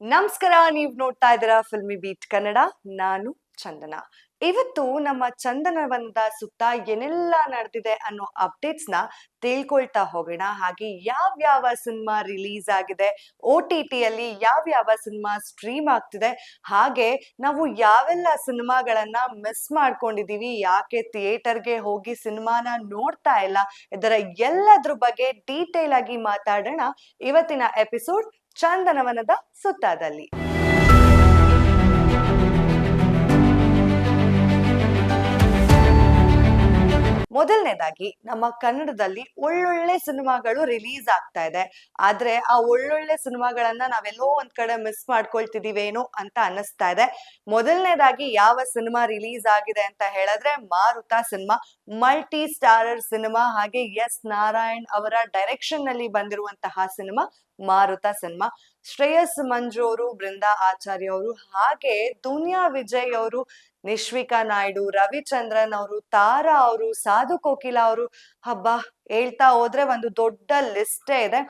ನಮಸ್ಕಾರ, ನೀವು ನೋಡ್ತಾ ಇದ್ದೀರಾ ಫಿಲ್ಮಿ ಬೀಟ್ ಕನ್ನಡ ನಾನು ಚಂದನ. ಇವತ್ತು ನಮ್ಮ ಚಂದನವನದ ಸುತ್ತ ಏನೆಲ್ಲ ನಡೆದಿದೆ ಅನ್ನೋ ಅಪ್ಡೇಟ್ಸ್ನ ತಿಳ್ಕೊಳ್ತಾ ಹೋಗೋಣ. ಹಾಗೆ ಯಾವ್ಯಾವ ಸಿನಿಮಾ ರಿಲೀಸ್ ಆಗಿದೆ ಓ ಟಿ ಟಿಯಲ್ಲಿ ಯಾವ್ಯಾವ ಸಿನಿಮಾ ಸ್ಟ್ರೀಮ್ ಆಗ್ತಿದೆ, ಹಾಗೆ ನಾವು ಯಾವೆಲ್ಲ ಸಿನಿಮಾಗಳನ್ನ ಮಿಸ್ ಮಾಡ್ಕೊಂಡಿದೀವಿ, ಯಾಕೆ ಥಿಯೇಟರ್ಗೆ ಹೋಗಿ ಸಿನಿಮಾನ ನೋಡ್ತಾ ಇಲ್ಲ, ಇದರ ಎಲ್ಲದ್ರ ಬಗ್ಗೆ ಡೀಟೇಲ್ ಆಗಿ ಮಾತಾಡೋಣ. ಇವತ್ತಿನ ಎಪಿಸೋಡ್ ಚಂದನವನದ ಸುತ್ತದಲ್ಲಿ. ಮೊದಲನೇದಾಗಿ ನಮ್ಮ ಕನ್ನಡದಲ್ಲಿ ಒಳ್ಳೊಳ್ಳೆ ಸಿನಿಮಾಗಳು ರಿಲೀಸ್ ಆಗ್ತಾ ಇದೆ. ಆದ್ರೆ ಆ ಒಳ್ಳೊಳ್ಳೆ ಸಿನಿಮಾಗಳನ್ನ ನಾವೆಲ್ಲೋ ಒಂದ್ ಕಡೆ ಮಿಸ್ ಮಾಡ್ಕೊಳ್ತಿದೀವೇನೋ ಅಂತ ಅನ್ನಿಸ್ತಾ ಇದೆ. ಮೊದಲನೇದಾಗಿ ಯಾವ ಸಿನಿಮಾ ರಿಲೀಸ್ ಆಗಿದೆ ಅಂತ ಹೇಳಿದ್ರೆ Maruta cinema multi starrer cinema, ಹಾಗೆ ಎಸ್ ನಾರಾಯಣ್ ಅವರ ಡೈರೆಕ್ಷನ್ನಲ್ಲಿ ಬಂದಿರುವಂತಹ ಸಿನಿಮಾ ಮಾರುತ ಸಿನಿಮಾ. ಶ್ರೇಯಸ್ ಮಂಜು ಅವರು ಬೃಂದಾ ಆಚಾರ್ಯ ಅವರು ಹಾಗೆ ದುನಿಯಾ ವಿಜಯ್ ಅವರು ನಿಶ್ವಿಕಾ ನಾಯ್ಡು ರವಿಚಂದ್ರನ್ ಅವರು ತಾರಾ ಅವರು ಸಾಧು ಕೋಕಿಲ ಅವರು ಹಬ್ಬ ಹೇಳ್ತಾ ಹೋದ್ರೆ ಒಂದು ದೊಡ್ಡ ಲಿಸ್ಟೇ ಇದೆ.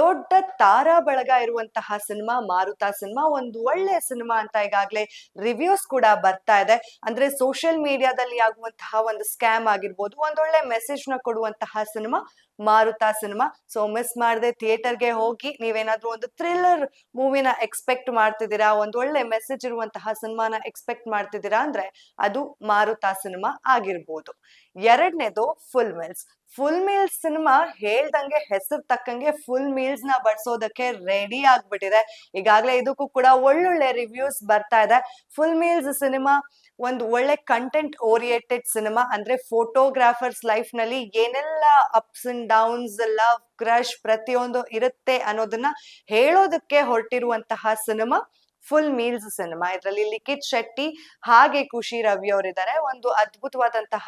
ದೊಡ್ಡ ತಾರಾ ಬಳಗ ಇರುವಂತಹ ಸಿನಿಮಾ ಮಾರುತ ಸಿನಿಮಾ ಒಂದು ಒಳ್ಳೆ ಸಿನಿಮಾ ಅಂತ ಈಗಾಗ್ಲೇ ರಿವ್ಯೂಸ್ ಕೂಡ ಬರ್ತಾ ಇದೆ. ಅಂದ್ರೆ ಸೋಷಿಯಲ್ ಮೀಡಿಯಾದಲ್ಲಿ ಆಗುವಂತಹ ಒಂದು ಸ್ಕ್ಯಾಮ್ ಆಗಿರ್ಬೋದು ಒಂದೊಳ್ಳೆ ಮೆಸೇಜ್ನ ಕೊಡುವಂತಹ ಸಿನಿಮಾ ಮಾರುತ ಸಿನಿಮಾ ಸೊ ಮಿಸ್ ಮಾಡದೆ ಥಿಯೇಟರ್ಗೆ ಹೋಗಿ ನೀವೇನಾದ್ರೂ ಒಂದು ಥ್ರಿಲ್ಲರ್ ಮೂವಿನ ಎಕ್ಸ್ಪೆಕ್ಟ್ ಮಾಡ್ತಿದ್ದೀರಾ ಒಳ್ಳೆ ಮೆಸೇಜ್ ಇರುವಂತಹ ಸಿನಿಮಾನ ಎಕ್ಸ್ಪೆಕ್ಟ್ ಮಾಡ್ತಿದ್ದೀರಾ ಅಂದ್ರೆ ಅದು ಮಾರುತ ಸಿನಿಮಾ ಆಗಿರ್ಬೋದು. ಎರಡನೇದು full meals full meals cinema ಹೇಳ್ದಂಗೆ ಹೆಸರು ತಕ್ಕಂಗೆ ಫುಲ್ ಮೀಲ್ಸ್ನ ಬಡಿಸೋದಕ್ಕೆ ರೆಡಿ ಆಗ್ಬಿಟ್ಟಿದೆ. ಈಗಾಗಲೇ ಇದಕ್ಕೂ ಕೂಡ ಒಳ್ಳೊಳ್ಳೆ ರಿವ್ಯೂಸ್ ಬರ್ತಾ ಇದೆ. ಫುಲ್ ಮೀಲ್ಸ್ ಸಿನಿಮಾ ಒಂದು ಒಳ್ಳೆ ಕಂಟೆಂಟ್ ಓರಿಯೆಂಟೆಡ್ ಸಿನಿಮಾ ಅಂದ್ರೆ ಫೋಟೋಗ್ರಾಫರ್ಸ್ ಲೈಫ್ನಲ್ಲಿ ಏನೆಲ್ಲ ups and downs love crush ಪ್ರತಿಯೊಂದು ಇರುತ್ತೆ ಅನ್ನೋದನ್ನ ಹೇಳೋದಕ್ಕೆ ಹೊರಟಿರುವಂತಹ ಸಿನಿಮಾ ಫುಲ್ ಮೀಲ್ಸ್ ಸಿನಿಮಾ ಇದರಲ್ಲಿ ಲಿಖಿತ್ ಶೆಟ್ಟಿ, ಹಾಗೆ ಖುಷಿ ರವಿ ಅವರಿದ್ದಾರೆ ಒಂದು ಅದ್ಭುತವಾದಂತಹ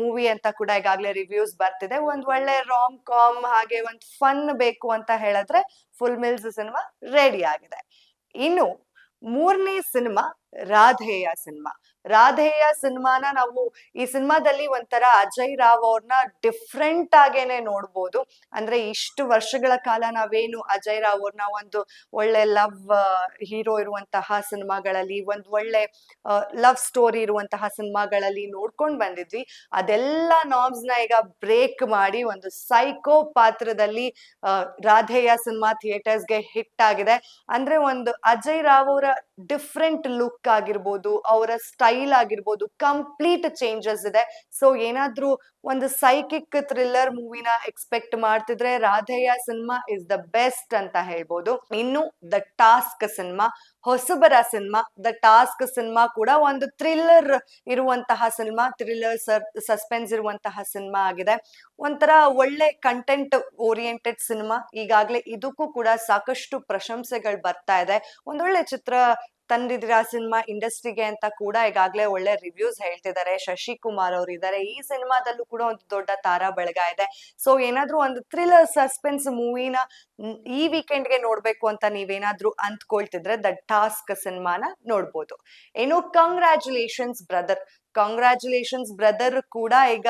ಮೂವಿ ಅಂತ ಕೂಡ ಈಗಾಗಲೇ ರಿವ್ಯೂಸ್ ಬರ್ತಿದೆ. ಒಂದ್ ಒಳ್ಳೆ ರಾಮ್ ಕಾಮ್ ಹಾಗೆ ಒಂದ್ ಫನ್ ಬೇಕು ಅಂತ ಹೇಳಿದ್ರೆ ಫುಲ್ ಮೀಲ್ಸ್ ಸಿನಿಮಾ ರೆಡಿ ಆಗಿದೆ. ಇನ್ನು ಮೂರನೇ ಸಿನಿಮಾ ರಾಧೆಯ ಸಿನಿಮಾ ರಾಧೇಯ ಸಿನಿಮಾನ ನಾವು ಈ ಸಿನಿಮಾದಲ್ಲಿ ಒಂಥರ ಅಜಯ್ ರಾವ್ ಅವ್ರನ್ನ ಡಿಫ್ರೆಂಟ್ ಆಗೇನೆ ನೋಡ್ಬೋದು. ಅಂದ್ರೆ ಇಷ್ಟು ವರ್ಷಗಳ ಕಾಲ ನಾವೇನು ಅಜಯ್ ರಾವ್ ಅವ್ರನ್ನ ಒಂದು ಒಳ್ಳೆ ಲವ್ ಹೀರೋ ಇರುವಂತಹ ಸಿನಿಮಾಗಳಲ್ಲಿ, ಒಂದು ಒಳ್ಳೆ ಲವ್ ಸ್ಟೋರಿ ಇರುವಂತಹ ಸಿನಿಮಾಗಳಲ್ಲಿ ನೋಡ್ಕೊಂಡ್ ಬಂದಿದ್ವಿ. ಅದೆಲ್ಲ ನಾಮ್ಸ್ನ ಈಗ ಬ್ರೇಕ್ ಮಾಡಿ ಒಂದು ಸೈಕೋ ಪಾತ್ರದಲ್ಲಿ ರಾಧೆಯ ಸಿನಿಮಾ ಥಿಯೇಟರ್ಸ್ಗೆ ಹಿಟ್ ಆಗಿದೆ. ಅಂದ್ರೆ ಒಂದು ಅಜಯ್ ರಾವ್ ಅವರ ಡಿಫ್ರೆಂಟ್ ಲುಕ್ ಆಗಿರ್ಬೋದು, ಅವರ ಸ್ಟೈಲ್ ಆಗಿರ್ಬೋದು, ಕಂಪ್ಲೀಟ್ ಚೇಂಜಸ್ ಇದೆ. ಸೊ, ಏನಾದ್ರೂ ಒಂದು ಸೈಕಿಕ್ ಥ್ರಿಲ್ಲರ್ ಮೂವಿನ ಎಕ್ಸ್ಪೆಕ್ಟ್ ಮಾಡ್ತಿದ್ರೆ Radheya cinema is the best ಅಂತ ಹೇಳ್ಬೋದು. ಇನ್ನು ದ ಟಾಸ್ಕ್ ಸಿನಿಮಾ, ಹೊಸಬರ ಸಿನಿಮಾ, ದ ಟಾಸ್ಕ್ ಸಿನಿಮಾ ಕೂಡ ಒಂದು ಥ್ರಿಲ್ಲರ್ ಇರುವಂತಹ ಸಿನಿಮಾ, ಥ್ರಿಲ್ಲರ್ ಸಸ್ಪೆನ್ಸ್ ಇರುವಂತಹ ಸಿನಿಮಾ ಆಗಿದೆ. ಒಂಥರ ಒಳ್ಳೆ ಕಂಟೆಂಟ್ ಓರಿಯೆಂಟೆಡ್ ಸಿನಿಮಾ. ಈಗಾಗಲೇ ಇದಕ್ಕೂ ಕೂಡ ಸಾಕಷ್ಟು ಪ್ರಶಂಸೆಗಳು ಬರ್ತಾ ಇದೆ. ಒಂದೊಳ್ಳೆ ಚಿತ್ರ ತಂದಿದ್ದೀರಾ ಸಿನಿಮಾ ಇಂಡಸ್ಟ್ರಿಗೆ ಅಂತ ಕೂಡ ಈಗಾಗಲೇ ಒಳ್ಳೆ ರಿವ್ಯೂಸ್ ಹೇಳ್ತಿದ್ದಾರೆ. ಶಶಿಕುಮಾರ್ ಅವರು ಇದ್ದಾರೆ. ಈ ಸಿನಿಮಾದಲ್ಲೂ ಕೂಡ ಒಂದು ದೊಡ್ಡ ತಾರಾ ಬೆಳಗ ಇದೆ. ಸೊ ಏನಾದ್ರೂ ಒಂದು ಥ್ರಿಲ್ಲರ್ ಸಸ್ಪೆನ್ಸ್ ಮೂವಿನ ಈ ವೀಕೆಂಡ್ಗೆ ನೋಡ್ಬೇಕು ಅಂತ ನೀವೇನಾದ್ರೂ ಅಂದ್ಕೊಳ್ತಿದ್ರೆ ದ ಟಾಸ್ಕ್ ಸಿನಿಮಾನ ನೋಡ್ಬೋದು. ಏನು ಕಂಗ್ರ್ಯಾಚುಲೇಷನ್ಸ್ ಬ್ರದರ್ ಕಾಂಗ್ರ್ಯಾಚುಲೇಷನ್ಸ್ ಬ್ರದರ್ ಕೂಡ ಈಗ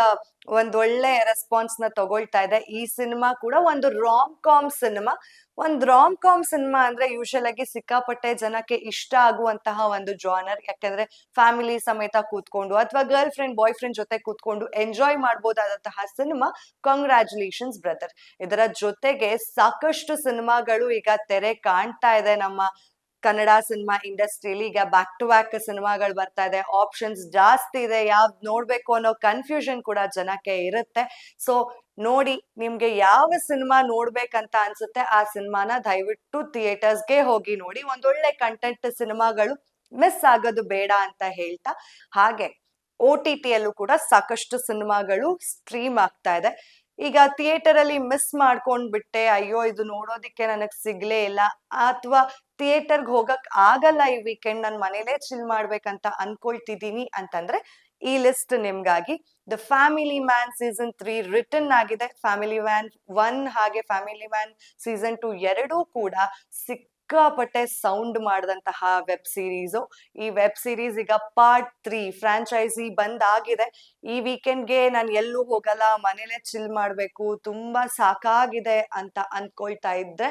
ಒಂದ್ ಒಳ್ಳೆ ರೆಸ್ಪಾನ್ಸ್ನ ತಗೊಳ್ತಾ ಇದೆ. ಈ ಸಿನಿಮಾ ಕೂಡ ಒಂದು ರಾಮ್ ಕಾಮ್ ಸಿನಿಮಾ ಒಂದ್ ರಾಮ್ ಕಾಮ್ ಸಿನಿಮಾ ಅಂದ್ರೆ ಯೂಶಲ್ ಆಗಿ ಸಿಕ್ಕಾಪಟ್ಟೆ ಜನಕ್ಕೆ ಇಷ್ಟ ಆಗುವಂತಹ ಒಂದು ಜಾನರ್ ಯಾಕಂದ್ರೆ ಫ್ಯಾಮಿಲಿ ಸಮೇತ ಕೂತ್ಕೊಂಡು ಅಥವಾ ಗರ್ಲ್ ಫ್ರೆಂಡ್ ಬಾಯ್ ಫ್ರೆಂಡ್ ಜೊತೆ ಕೂತ್ಕೊಂಡು ಎಂಜಾಯ್ ಮಾಡಬಹುದಾದಂತಹ ಸಿನಿಮಾ ಕಾಂಗ್ರ್ಯಾಚುಲೇಷನ್ಸ್ ಬ್ರದರ್ ಇದರ ಜೊತೆಗೆ ಸಾಕಷ್ಟು ಸಿನಿಮಾಗಳು ಈಗ ತೆರೆ ಕಾಣ್ತಾ ಇದೆ ನಮ್ಮ ಕನ್ನಡ ಸಿನಿಮಾ ಇಂಡಸ್ಟ್ರಿಲಿ ಈಗ ಬ್ಯಾಕ್ ಟು ಬ್ಯಾಕ್ ಸಿನಿಮಾಗಳು ಬರ್ತಾ ಇದೆ. ಆಪ್ಷನ್ಸ್ ಜಾಸ್ತಿ ಇದೆ. ಯಾವ್ದು ನೋಡ್ಬೇಕು ಅನ್ನೋ ಕನ್ಫ್ಯೂಷನ್ ಕೂಡ ಜನಕ್ಕೆ ಇರುತ್ತೆ. ಸೊ ನೋಡಿ ನಿಮ್ಗೆ ಯಾವ ಸಿನಿಮಾ ನೋಡ್ಬೇಕಂತ ಅನ್ಸುತ್ತೆ ಆ ಸಿನಿಮಾನ ದಯವಿಟ್ಟು ಥಿಯೇಟರ್ಸ್ಗೆ ಹೋಗಿ ನೋಡಿ. ಒಂದೊಳ್ಳೆ ಕಂಟೆಂಟ್ ಸಿನಿಮಾಗಳು ಮಿಸ್ ಆಗೋದು ಬೇಡ ಅಂತ ಹೇಳ್ತಾ. ಹಾಗೆ ಓ ಟಿ ಟಿಯಲ್ಲೂ ಕೂಡ ಸಾಕಷ್ಟು ಸಿನಿಮಾಗಳು ಸ್ಟ್ರೀಮ್ ಆಗ್ತಾ ಇದೆ. ಈಗ ಥಿಯೇಟರ್ ಅಲ್ಲಿ ಮಿಸ್ ಮಾಡ್ಕೊಂಡ್ ಬಿಟ್ಟೆ ಅಯ್ಯೋ, ಇದು ನೋಡೋದಿಕ್ಕೆ ನನಗ್ ಸಿಗ್ಲೇ ಇಲ್ಲ. ಅಥವಾ ಥಿಯೇಟರ್ಗೆ ಹೋಗಕ್ ಆಗಲ್ಲ ಈ ವೀಕೆಂಡ್ ನಾನು ಮನೇಲೇ ಚಿಲ್ ಮಾಡ್ಬೇಕಂತ ಅನ್ಕೊಳ್ತಿದ್ದೀನಿ ಅಂತಂದ್ರೆ ಈ list ನಿಮ್ಗಾಗಿ the family man season three return ಆಗಿದೆ. ಫ್ಯಾಮಿಲಿ ಮ್ಯಾನ್ ಒನ್ ಹಾಗೆ ಫ್ಯಾಮಿಲಿ ಮ್ಯಾನ್ ಸೀಸನ್ ಟು ಎರಡೂ ಕೂಡ ಸಿಕ್ಕಾಪಟ್ಟೆ ಸೌಂಡ್ ಮಾಡಿದಂತಹ ವೆಬ್ ಸೀರೀಸು ಈ ವೆಬ್ ಸೀರೀಸ್ ಈಗ ಪಾರ್ಟ್ ತ್ರೀ ಫ್ರಾಂಚೈಸಿ ಬಂದಾಗಿದೆ. ಈ ವೀಕೆಂಡ್ಗೆ ನಾನು ಎಲ್ಲೂ ಹೋಗಲ್ಲ, ಮನೇಲೆ ಚಿಲ್ ಮಾಡಬೇಕು, ತುಂಬಾ ಸಾಕಾಗಿದೆ ಅಂತ ಅನ್ಕೊಳ್ತಾ ಇದ್ರೆ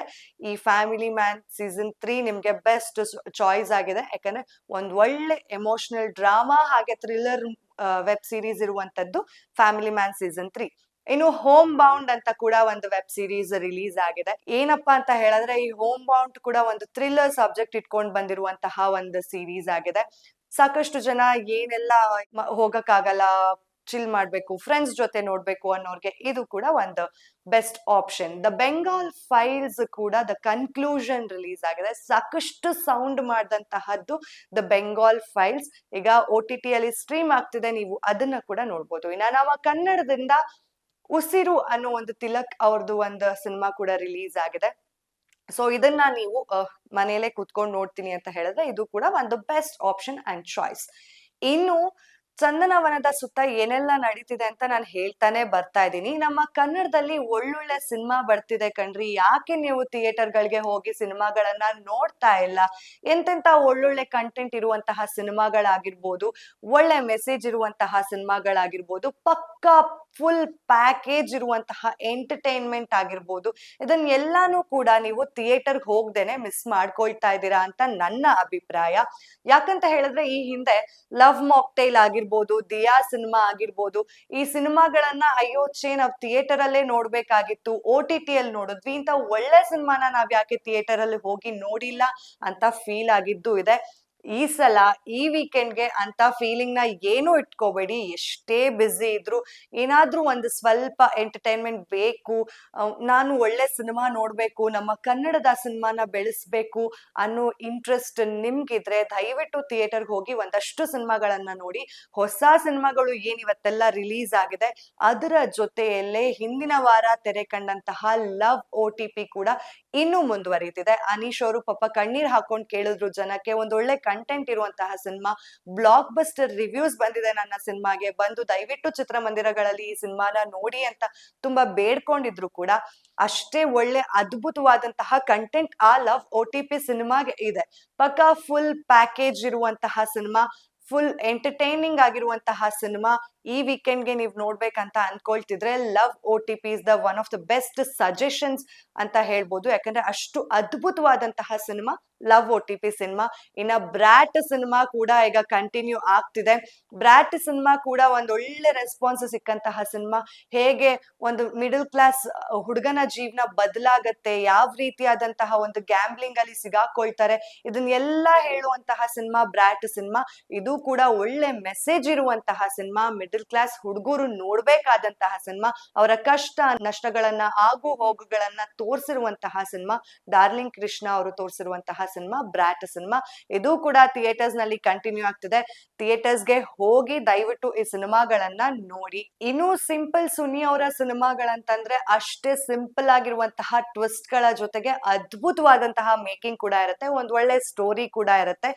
ಈ ಫ್ಯಾಮಿಲಿ ಮ್ಯಾನ್ ಸೀಸನ್ ತ್ರೀ ನಿಮ್ಗೆ ಬೆಸ್ಟ್ ಚಾಯ್ಸ್ ಆಗಿದೆ. ಯಾಕಂದ್ರೆ ಒಂದ್ ಒಳ್ಳೆ ಎಮೋಷನಲ್ ಡ್ರಾಮಾ ಹಾಗೆ ಥ್ರಿಲ್ಲರ್ ವೆಬ್ ಸೀರೀಸ್ ಇರುವಂತದ್ದು ಫ್ಯಾಮಿಲಿ ಮ್ಯಾನ್ ಸೀಸನ್ ತ್ರೀ ಇನ್ನು ಹೋಮ್ ಬೌಂಡ್ ಅಂತ ಕೂಡ ಒಂದು ವೆಬ್ ಸೀರೀಸ್ ರಿಲೀಸ್ ಆಗಿದೆ. ಏನಪ್ಪಾ ಅಂತ ಹೇಳಿದ್ರೆ, ಈ ಹೋಮ್ ಬೌಂಡ್ ಕೂಡ ಒಂದು ಥ್ರಿಲ್ಲರ್ ಸಬ್ಜೆಕ್ಟ್ ಇಟ್ಕೊಂಡು ಬಂದಿರುವಂತಹ ಒಂದು ಸೀರೀಸ್ ಆಗಿದೆ. ಸಾಕಷ್ಟು ಜನ ಏನೆಲ್ಲ ಹೋಗಕ್ಕಾಗಲ್ಲ ಚಿಲ್ ಮಾಡ್ಬೇಕು ಫ್ರೆಂಡ್ಸ್ ಜೊತೆ ನೋಡ್ಬೇಕು ಅನ್ನೋರ್ಗೆ ಇದು ಕೂಡ ಒಂದು best option the Bengal files ಕೂಡ ದ ಕನ್ಕ್ಲೂಷನ್ ರಿಲೀಸ್ ಆಗಿದೆ. ಸಾಕಷ್ಟು ಸೌಂಡ್ ಮಾಡಿದಂತಹದ್ದು ದ ಬೆಂಗಾಲ್ ಫೈಲ್ಸ್ ಈಗ ಒ ಟಿ ಟಿಯಲ್ಲಿ ಸ್ಟ್ರೀಮ್ ಆಗ್ತಿದೆ, ನೀವು ಅದನ್ನ ಕೂಡ ನೋಡ್ಬೋದು. ಇನ್ನ ನಾವು ಕನ್ನಡದಿಂದ ಉಸಿರು ಅನ್ನೋ ಒಂದು ತಿಲಕ್ ಅವ್ರದ್ದು ಒಂದು ಸಿನಿಮಾ ಕೂಡ ರಿಲೀಸ್ ಆಗಿದೆ. ಸೊ ಇದನ್ನ ನೀವು ಮನೆಯಲ್ಲೇ ಕುತ್ಕೊಂಡು ನೋಡ್ತೀನಿ ಅಂತ ಹೇಳಿದ್ರೆ ಇದು ಕೂಡ ಒಂದು ಬೆಸ್ಟ್ ಆಪ್ಷನ್ ಅಂಡ್ ಚಾಯ್ಸ್. ಇನ್ನು ಚಂದನವನದ ಸುತ್ತ ಏನೆಲ್ಲ ನಡೀತಿದೆ ಅಂತ ನಾನು ಹೇಳ್ತಾನೆ ಬರ್ತಾ ಇದ್ದೀನಿ. ನಮ್ಮ ಕನ್ನಡದಲ್ಲಿ ಒಳ್ಳೊಳ್ಳೆ ಸಿನಿಮಾ ಬರ್ತಿದೆ ಕಣ್ರಿ. ಯಾಕೆ ನೀವು ಥಿಯೇಟರ್ಗಳಿಗೆ ಹೋಗಿ ಸಿನಿಮಾಗಳನ್ನ ನೋಡ್ತಾ ಇಲ್ಲ? ಎಂತೆಂತ ಒಳ್ಳೊಳ್ಳೆ ಕಂಟೆಂಟ್ ಇರುವಂತಹ ಸಿನಿಮಾಗಳಾಗಿರ್ಬೋದು, ಒಳ್ಳೆ ಮೆಸೇಜ್ ಇರುವಂತಹ ಸಿನಿಮಾಗಳಾಗಿರ್ಬೋದು, ಪಕ್ಕಾ ಫುಲ್ ಪ್ಯಾಕೇಜ್ ಇರುವಂತಹ ಎಂಟರ್ಟೈನ್ಮೆಂಟ್ ಆಗಿರ್ಬೋದು. ಇದನ್ನೆಲ್ಲಾನು ಕೂಡ ನೀವು ಥಿಯೇಟರ್ಗೆ ಹೋಗ್ದೇನೆ ಮಿಸ್ ಮಾಡ್ಕೊಳ್ತಾ ಇದ್ದೀರಾ ಅಂತ ನನ್ನ ಅಭಿಪ್ರಾಯ. ಯಾಕಂತ ಹೇಳಿದ್ರೆ ಈ ಹಿಂದೆ ಲವ್ ಮಾಕ್ಟೈಲ್ ಆಗಿರ್ಬೋದು ದಿಯಾ ಸಿನಿಮಾ ಆಗಿರ್ಬೋದು, ಈ ಸಿನಿಮಾಗಳನ್ನ ಅಯ್ಯೋ ಚೇ ನಾವು ಥಿಯೇಟರ್ ಅಲ್ಲೇ ನೋಡ್ಬೇಕಾಗಿತ್ತು ಒ ಟಿ ಟಿ ಅಲ್ಲಿ ನೋಡಿದ್ವಿ, ಇಂಥ ಒಳ್ಳೆ ಸಿನಿಮಾನ ನಾವ್ ಯಾಕೆ ಥಿಯೇಟರ್ ಅಲ್ಲಿ ಹೋಗಿ ನೋಡಿಲ್ಲ ಅಂತ ಫೀಲ್ ಆಗಿದ್ದು ಇದೆ. ಈ ಸಲ ಈ ವೀಕೆಂಡ್ಗೆ ಅಂತ ಫೀಲಿಂಗ್ನ ಏನು ಇಟ್ಕೋಬೇಡಿ. ಎಷ್ಟೇ ಬ್ಯುಸಿ ಇದ್ರು ಏನಾದ್ರೂ ಒಂದು ಸ್ವಲ್ಪ ಎಂಟರ್ಟೈನ್ಮೆಂಟ್ ಬೇಕು ನಾನು ಒಳ್ಳೆ ಸಿನಿಮಾ ನೋಡ್ಬೇಕು, ನಮ್ಮ ಕನ್ನಡದ ಸಿನಿಮಾನ ಬೆಳೆಸ್ಬೇಕು ಅನ್ನೋ ಇಂಟ್ರೆಸ್ಟ್ ನಿಮ್ಗಿದ್ರೆ ದಯವಿಟ್ಟು ಥಿಯೇಟರ್ಗೆ ಹೋಗಿ ಒಂದಷ್ಟು ಸಿನಿಮಾಗಳನ್ನ ನೋಡಿ. ಹೊಸ ಸಿನಿಮಾಗಳು ಏನ್ ಇವತ್ತೆಲ್ಲ ರಿಲೀಸ್ ಆಗಿದೆ, ಅದರ ಜೊತೆಯಲ್ಲೇ ಹಿಂದಿನ ವಾರ ತೆರೆ ಕಂಡಂತಹ ಲವ್ ಓ ಟಿ ಪಿ ಕೂಡ ಇನ್ನೂ ಮುಂದುವರಿತಿದೆ. ಅನೀಶ್ ಅವರು ಪಾಪ ಕಣ್ಣೀರ್ ಹಾಕೊಂಡ್ ಕೇಳಿದ್ರು ಜನಕ್ಕೆ, ಒಂದೊಳ್ಳೆ ಒಳ್ಳೆ ಕಂಟೆಂಟ್ ಇರುವಂತಹ ಸಿನಿಮಾ. ಬ್ಲಾಕ್ ಬಸ್ಟರ್ ರಿವ್ಯೂಸ್ ಬಂದಿದೆ ನನ್ನ ಸಿನಿಮಾಗೆ. ಬಂದು ದಯವಿಟ್ಟು ಚಿತ್ರಮಂದಿರಗಳಲ್ಲಿ ಈ ಸಿನಿಮಾನ ನೋಡಿ ಅಂತ ತುಂಬಾ ಬೇಡ್ಕೊಂಡಿದ್ರು ಕೂಡ. ಅಷ್ಟೇ ಒಳ್ಳೆ ಅದ್ಭುತವಾದಂತಹ ಕಂಟೆಂಟ್ ಆ ಲವ್ ಓ ಟಿ ಪಿ ಸಿನಿಮಾಗೆ ಇದೆ. ಪಕ್ಕ ಫುಲ್ ಪ್ಯಾಕೇಜ್ ಇರುವಂತಹ ಸಿನಿಮಾ ಫುಲ್ ಎಂಟರ್ಟೈನಿಂಗ್ ಆಗಿರುವಂತಹ ಸಿನಿಮಾ. ಈ ವೀಕೆಂಡ್ಗೆ ನೀವು ನೋಡ್ಬೇಕಂತ ಅನ್ಕೊಳ್ತಿದ್ರೆ love O T P is the one of the best suggestions ಅಂತ ಹೇಳ್ಬೋದು. ಯಾಕಂದ್ರೆ ಅಷ್ಟು ಅದ್ಭುತವಾದಂತಹ cinema. Love O T P cinema ಇನ್ನ ಬ್ರಾಟ್ ಸಿನಿಮಾ ಕೂಡ ಈಗ ಕಂಟಿನ್ಯೂ ಆಗ್ತಿದೆ. ಬ್ರಾಟ್ ಸಿನಿಮಾ ಕೂಡ ಒಂದ್ ಒಳ್ಳೆ ರೆಸ್ಪಾನ್ಸ್ ಸಿಕ್ಕಂತಹ ಸಿನಿಮಾ ಹೇಗೆ ಒಂದು ಮಿಡಲ್ ಕ್ಲಾಸ್ ಹುಡುಗನ ಜೀವನ ಬದಲಾಗತ್ತೆ, ಯಾವ ರೀತಿಯಾದಂತಹ ಒಂದು ಗ್ಯಾಂಬ್ಲಿಂಗ್ ಅಲ್ಲಿ ಸಿಗಾಕೊಳ್ತಾರೆ ಇದನ್ನೆಲ್ಲ ಹೇಳುವಂತಹ ಸಿನಿಮಾ ಬ್ರಾಟ್ ಸಿನಿಮಾ ಇದು ಕೂಡ ಒಳ್ಳೆ ಮೆಸೇಜ್ ಇರುವಂತಹ ಸಿನಿಮಾ ಮಿಡಲ್ ಕ್ಲಾಸ್ ಹುಡುಗರು ನೋಡ್ಬೇಕಾದಂತಹ ಸಿನಿಮಾ ಅವರ ಕಷ್ಟ, ನಷ್ಟಗಳನ್ನ, ಆಗು ಹೋಗುಗಳನ್ನ ತೋರಿಸಿರುವಂತಹ ಸಿನಿಮಾ ಡಾರ್ಲಿಂಗ್ ಕೃಷ್ಣ ಅವರು ತೋರಿಸಿರುವಂತಹ ಸಿನಿಮಾ ಬ್ರಾಟ್ ಸಿನಿಮಾ, ಇದು ಕೂಡ ಥಿಯೇಟರ್ಸ್ನಲ್ಲಿ ಕಂಟಿನ್ಯೂ ಆಗ್ತಿದೆ. ಥಿಯೇಟರ್ಸ್ಗೆ ಹೋಗಿ ದಯವಿಟ್ಟು ಈ ಸಿನಿಮಾಗಳನ್ನ ನೋಡಿ. ಇನ್ನು ಸಿಂಪಲ್ ಸುನಿ ಅವರ ಸಿನಿಮಾಗಳಂತಂದ್ರೆ ಅಷ್ಟೇ ಸಿಂಪಲ್ ಆಗಿರುವಂತಹ ಟ್ವಿಸ್ಟ್ಗಳ ಜೊತೆಗೆ ಅದ್ಭುತವಾದಂತಹ ಮೇಕಿಂಗ್ ಕೂಡ ಇರುತ್ತೆ. ಒಂದ್ ಒಳ್ಳೆ ಸ್ಟೋರಿ ಕೂಡ ಇರುತ್ತೆ.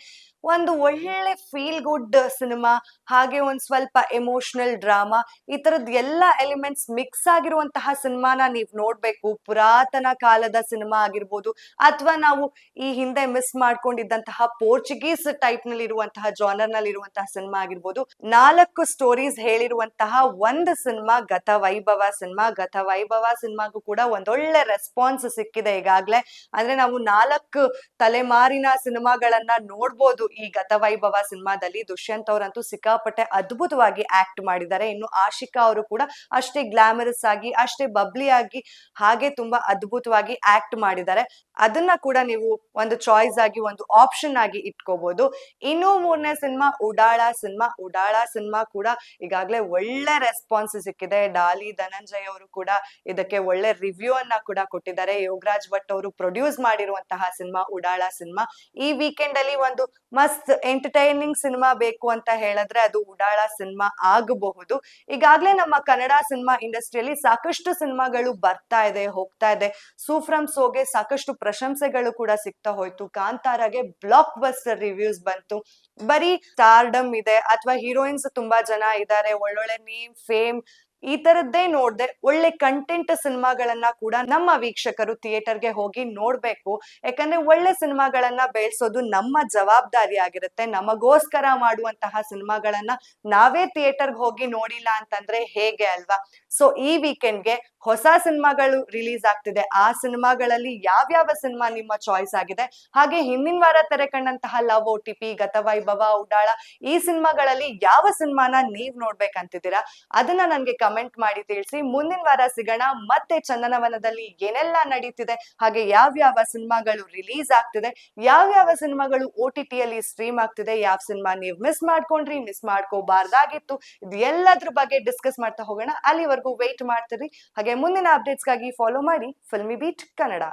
ಒಂದು ಒಳ್ಳೆ ಫೀಲ್ ಗುಡ್ ಸಿನಿಮಾ ಹಾಗೆ ಒಂದು ಸ್ವಲ್ಪ ಎಮೋಷನಲ್ ಡ್ರಾಮಾ ಈ ತರದ್ ಎಲ್ಲ ಎಲಿಮೆಂಟ್ಸ್ ಮಿಕ್ಸ್ ಆಗಿರುವಂತಹ ಸಿನಿಮಾನ ನೀವ್ ನೋಡ್ಬೇಕು. ಪುರಾತನ ಕಾಲದ ಸಿನಿಮಾ ಆಗಿರ್ಬೋದು, ಅಥವಾ ನಾವು ಈ ಹಿಂದೆ ಮಿಸ್ ಮಾಡ್ಕೊಂಡಿದ್ದಂತಹ ಪೋರ್ಚುಗೀಸ್ ಟೈಪ್ನಲ್ಲಿ ಇರುವಂತಹ ಜಾನರ್ನಲ್ಲಿ ಇರುವಂತಹ ಸಿನಿಮಾ ಆಗಿರ್ಬೋದು. ನಾಲ್ಕು ಸ್ಟೋರೀಸ್ ಹೇಳಿರುವಂತಹ ಒಂದು ಸಿನಿಮಾ ಗತ ವೈಭವ ಸಿನಿಮಾ ಗತ ವೈಭವ ಸಿನಿಮಾಗೂ ಕೂಡ ಒಂದೊಳ್ಳೆ ರೆಸ್ಪಾನ್ಸ್ ಸಿಕ್ಕಿದೆ ಈಗಾಗ್ಲೇ. ಅಂದ್ರೆ ನಾವು ನಾಲ್ಕು ತಲೆಮಾರಿನ ಸಿನಿಮಾಗಳನ್ನ ನೋಡ್ಬೋದು. ಈ ಗತವೈಭವ ಸಿನಿಮಾದಲ್ಲಿ ದುಷ್ಯಂತ್ ಅವರಂತೂ ಸಿಕ್ಕಾಪಟ್ಟೆ ಅದ್ಭುತವಾಗಿ ಆಕ್ಟ್ ಮಾಡಿದ್ದಾರೆ. ಇನ್ನು ಆಶಿಕಾ ಅವರು ಕೂಡ ಅಷ್ಟೇ ಗ್ಲಾಮರಸ್ ಆಗಿ, ಅಷ್ಟೇ ಬಬ್ಲಿ ಆಗಿ, ಹಾಗೆ ತುಂಬಾ ಅದ್ಭುತವಾಗಿ ಆಕ್ಟ್ ಮಾಡಿದ್ದಾರೆ. ಅದನ್ನ ಕೂಡ ನೀವು ಒಂದು ಚಾಯ್ಸ್ ಆಗಿ, ಒಂದು ಆಪ್ಷನ್ ಆಗಿ ಇಟ್ಕೋಬಹುದು ಇನ್ನು ಮೂರನೇ cinema Udaala cinema. Udaala cinema ಕೂಡ ಈಗಾಗಲೇ ಒಳ್ಳೆ ರೆಸ್ಪಾನ್ಸ್ ಸಿಕ್ಕಿದೆ. ಡಾಲಿ ಧನಂಜಯ್ ಅವರು ಕೂಡ ಇದಕ್ಕೆ ಒಳ್ಳೆ ರಿವ್ಯೂ ಅನ್ನ ಕೂಡ ಕೊಟ್ಟಿದ್ದಾರೆ. ಯೋಗರಾಜ್ ಭಟ್ ಅವರು ಪ್ರೊಡ್ಯೂಸ್ ಮಾಡಿರುವಂತಹ ಸಿನಿಮಾ, ಉಡಾಳ ಸಿನಿಮಾ. ಈ ವೀಕೆಂಡ್ ಅಲ್ಲಿ ಒಂದು ಮಸ್ತ್ ಎಂಟರ್ಟೈನಿಂಗ್ ಸಿನಿಮಾ ಬೇಕು ಅಂತ ಹೇಳಿದ್ರೆ ಅದು ಉಡಾಳ ಸಿನಿಮಾ ಆಗಬಹುದು. ಈಗಾಗ್ಲೇ ನಮ್ಮ ಕನ್ನಡ ಸಿನಿಮಾ ಇಂಡಸ್ಟ್ರಿಯಲ್ಲಿ ಸಾಕಷ್ಟು ಸಿನಿಮಾಗಳು ಬರ್ತಾ ಇದೆ, ಹೋಗ್ತಾ ಇದೆ. ಸೂಫ್ರಮ್ ಸೋಗೆ ಸಾಕಷ್ಟು ಪ್ರಶಂಸೆಗಳು ಕೂಡ ಸಿಗ್ತಾ ಹೋಯ್ತು. ಕಾಂತಾರಾಗೆ ಬ್ಲಾಕ್ ಬಸ್ಟರ್ ರಿವ್ಯೂಸ್ ಬಂತು. ಬರೀ ಸ್ಟಾರ್ಡಮ್ ಇದೆ, ಅಥವಾ ಹೀರೋಯಿನ್ಸ್ ತುಂಬಾ ಜನ ಇದ್ದಾರೆ. ಒಳ್ಳೊಳ್ಳೆ ನೇಮ್ ಫೇಮ್ ಈ ತರದ್ದೇ ನೋಡ್ದೆ ಒಳ್ಳೆ ಕಂಟೆಂಟ್ ಸಿನಿಮಾಗಳನ್ನ ಕೂಡ ನಮ್ಮ ವೀಕ್ಷಕರು ಥಿಯೇಟರ್ಗೆ ಹೋಗಿ ನೋಡ್ಬೇಕು. ಯಾಕಂದ್ರೆ ಒಳ್ಳೆ ಸಿನಿಮಾಗಳನ್ನ ಬೆಳೆಸೋದು ನಮ್ಮ ಜವಾಬ್ದಾರಿ ಆಗಿರುತ್ತೆ. ನಮಗೋಸ್ಕರ ಮಾಡುವಂತಹ ಸಿನಿಮಾಗಳನ್ನ ನಾವೇ ಥಿಯೇಟರ್ಗೆ ಹೋಗಿ ನೋಡಿಲ್ಲ ಅಂತಂದ್ರೆ ಹೇಗೆ ಅಲ್ವಾ? ಸೊ ಈ ವೀಕೆಂಡ್ಗೆ ಹೊಸ ಸಿನಿಮಾಗಳು ರಿಲೀಸ್ ಆಗ್ತಿದೆ. ಆ ಸಿನಿಮಾಗಳಲ್ಲಿ ಯಾವ್ಯಾವ ಸಿನಿಮಾ ನಿಮ್ಮ ಚಾಯ್ಸ್ ಆಗಿದೆ? ಹಾಗೆ ಹಿಂದಿನ ವಾರ ತೆರೆ ಕಂಡಂತಹ love O T P Gathavaibhava Udaala ಈ ಸಿನಿಮಾಗಳಲ್ಲಿ ಯಾವ ಸಿನಿಮಾನ ನೀವ್ ನೋಡ್ಬೇಕಂತಿದ್ದೀರಾ? ಅದನ್ನ ನನ್ಗೆ ಕಮೆಂಟ್ ಮಾಡಿ ತಿಳಿಸಿ. ಮುಂದಿನ ವಾರ ಸಿಗೋಣ. ಮತ್ತೆ ಚಂದನವನದಲ್ಲಿ ಏನೆಲ್ಲ ನಡೀತಿದೆ? ಹಾಗೆ ಯಾವ್ಯಾವ ಸಿನಿಮಾಗಳು ರಿಲೀಸ್ ಆಗ್ತಿದೆ? ಯಾವ್ಯಾವ ಸಿನಿಮಾಗಳು ಓ ಟಿ ಟಿಯಲ್ಲಿ ಸ್ಟ್ರೀಮ್ ಆಗ್ತಿದೆ? ಯಾವ ಸಿನಿಮಾ ನೀವು ಮಿಸ್ ಮಾಡ್ಕೊಂಡ್ರಿ ಮಿಸ್ ಮಾಡ್ಕೋಬಾರ್ದಾಗಿತ್ತು. ಇದು ಎಲ್ಲದ್ರ ಬಗ್ಗೆ ಡಿಸ್ಕಸ್ ಮಾಡ್ತಾ ಹೋಗೋಣ. ಅಲ್ಲಿವರೆಗೂ ವೆಯ್ಟ್ ಮಾಡ್ತೀರಿ. ಹಾಗೆ ಮುಂದಿನ ಅಪ್ಡೇಟ್ಸ್ಗಾಗಿ ಫಾಲೋ ಮಾಡಿ ಫಿಲ್ಮಿ ಬೀಟ್ ಕನ್ನಡ